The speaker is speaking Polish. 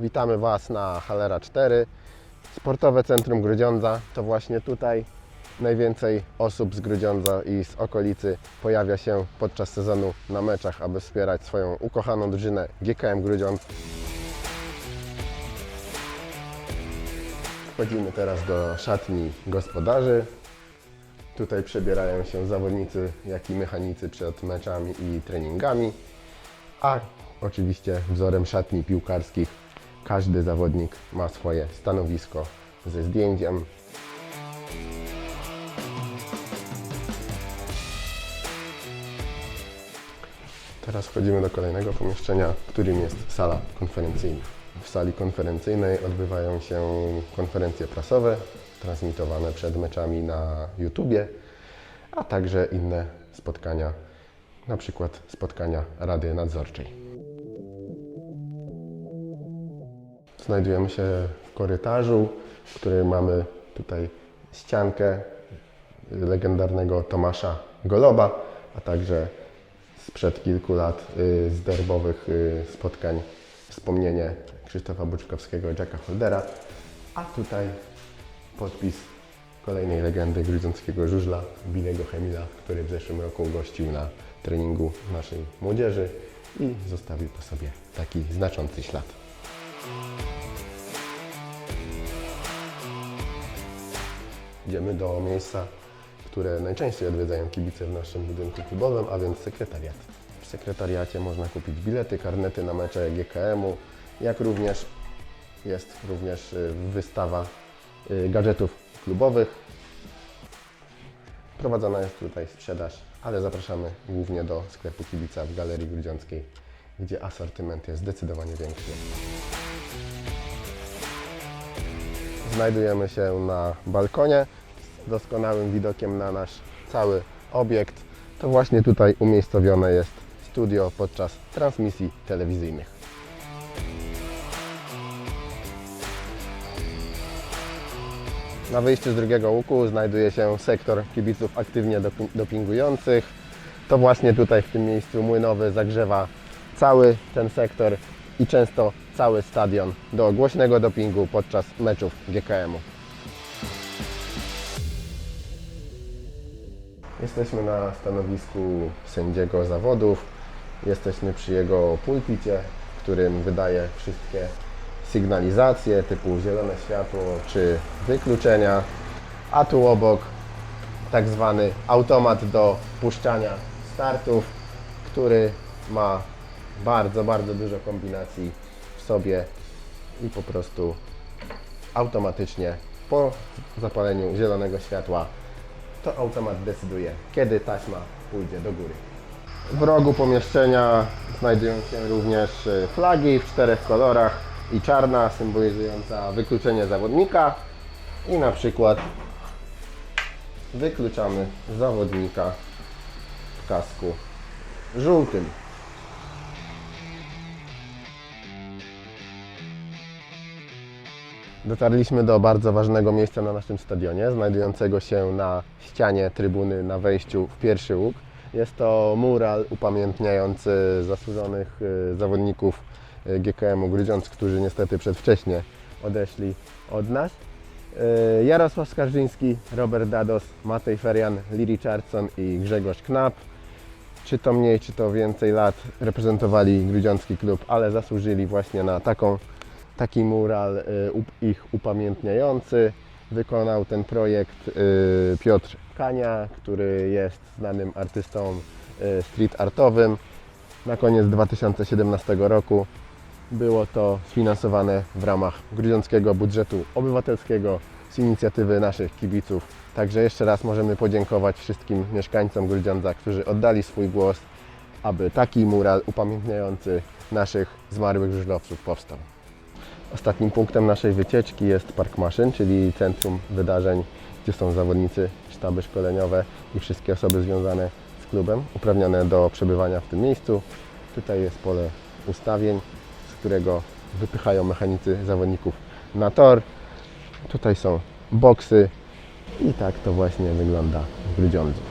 Witamy Was na Halera 4. Sportowe Centrum Grudziądza to właśnie tutaj najwięcej osób z Grudziądza i z okolicy pojawia się podczas sezonu na meczach, aby wspierać swoją ukochaną drużynę GKM Grudziądz. Wchodzimy teraz do szatni gospodarzy. Tutaj przebierają się zawodnicy, jak i mechanicy przed meczami i treningami. A oczywiście wzorem szatni piłkarskich każdy zawodnik ma swoje stanowisko ze zdjęciem. Teraz wchodzimy do kolejnego pomieszczenia, którym jest sala konferencyjna. W sali konferencyjnej odbywają się konferencje prasowe, transmitowane przed meczami na YouTubie, a także inne spotkania, na przykład spotkania Rady Nadzorczej. Znajdujemy się w korytarzu, w którym mamy tutaj ściankę legendarnego Tomasza Goloba, a także sprzed kilku lat y, z derbowych y, spotkań wspomnienie Krzysztofa Buczkowskiego i Jacka Holdera, a tutaj podpis kolejnej legendy grudziąckiego żużla, Bilego Chemila, który w zeszłym roku gościł na treningu naszej młodzieży i zostawił po sobie taki znaczący ślad. Idziemy do miejsca, które najczęściej odwiedzają kibice w naszym budynku klubowym, a więc sekretariat. W sekretariacie można kupić bilety, karnety na mecze GKM-u, jak również jest również y, wystawa y, gadżetów klubowych. Prowadzona jest tutaj sprzedaż, ale zapraszamy głównie do sklepu kibica w Galerii Grudziąckiej, gdzie asortyment jest zdecydowanie większy. Znajdujemy się na balkonie z doskonałym widokiem na nasz cały obiekt. To właśnie tutaj umiejscowione jest studio podczas transmisji telewizyjnych. Na wyjściu z drugiego łuku znajduje się sektor kibiców aktywnie dopi- dopingujących. To właśnie tutaj w tym miejscu młynowy zagrzewa cały ten sektor i często cały stadion do głośnego dopingu podczas meczów GKM-u. Jesteśmy na stanowisku sędziego zawodów. Jesteśmy przy jego pulpicie, w którym wydaje wszystkie sygnalizacje typu zielone światło czy wykluczenia. A tu obok tak zwany automat do puszczania startów, który ma bardzo, bardzo dużo kombinacji w sobie i po prostu automatycznie po zapaleniu zielonego światła to automat decyduje, kiedy taśma pójdzie do góry. W rogu pomieszczenia znajdują się również y, flagi w czterech kolorach i czarna symbolizująca wykluczenie zawodnika i na przykład wykluczamy zawodnika w kasku żółtym. Dotarliśmy do bardzo ważnego miejsca na naszym stadionie, znajdującego się na ścianie trybuny na wejściu w pierwszy łuk. Jest to mural upamiętniający zasłużonych y, zawodników y, GKM-u Grudziądz, którzy niestety przedwcześnie odeszli od nas. Y, Jarosław Skarżyński, Robert Dados, Matej Ferian, Lee Richardson i Grzegorz Knap. Czy to mniej, czy to więcej lat reprezentowali grudziącki klub, ale zasłużyli właśnie na taką taki mural y, ich upamiętniający. Wykonał ten projekt y, Piotr Kania, który jest znanym artystą y, street artowym. Na koniec 2017 roku było to sfinansowane w ramach grudziąckiego budżetu obywatelskiego z inicjatywy naszych kibiców. Także jeszcze raz możemy podziękować wszystkim mieszkańcom Grudziądza, którzy oddali swój głos, aby taki mural upamiętniający naszych zmarłych żużlowców powstał. Ostatnim punktem naszej wycieczki jest Park Maszyn, czyli centrum wydarzeń, gdzie są zawodnicy, sztaby szkoleniowe i wszystkie osoby związane z klubem, uprawnione do przebywania w tym miejscu. Tutaj jest pole ustawień, z którego wypychają mechanicy zawodników na tor. Tutaj są boksy i tak to właśnie wygląda w Grudziądzu.